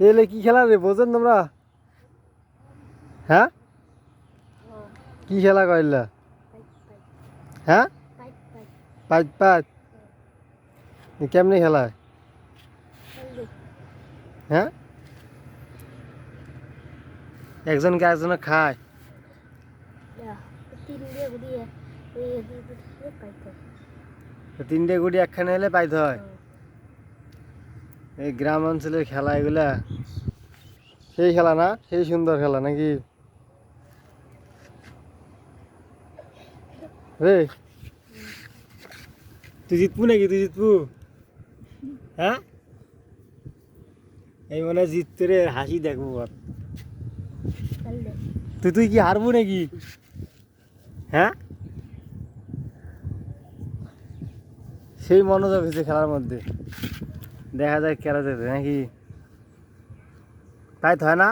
এলে কি খেলা রে? বোঝেন তোমরা? হ্যাঁ? কি খেলা কইলা? হ্যাঁ? পাঁচ পাঁচ কেমনি খেলা? হ্যাঁ? একজনকে একজনে খায়। তিনটে গুড়ি একখানে এলে পাইতে হয়। এই গ্রাম অঞ্চলের খেলা এগুলা। সেই খেলা না? সেই সুন্দর খেলা নাকি? রে। তুই জিতবু নাকি? তুই জিতবু? হ্যাঁ? এই মনে জিততে রে, হাসি দেখব আর। তুই তুই কি হারবু নাকি? হ্যাঁ? সেই মনোযোগ হয়েছে খেলার মধ্যে। দেখা যায় খেলা যেতে নাকি? তাই তো হয় না?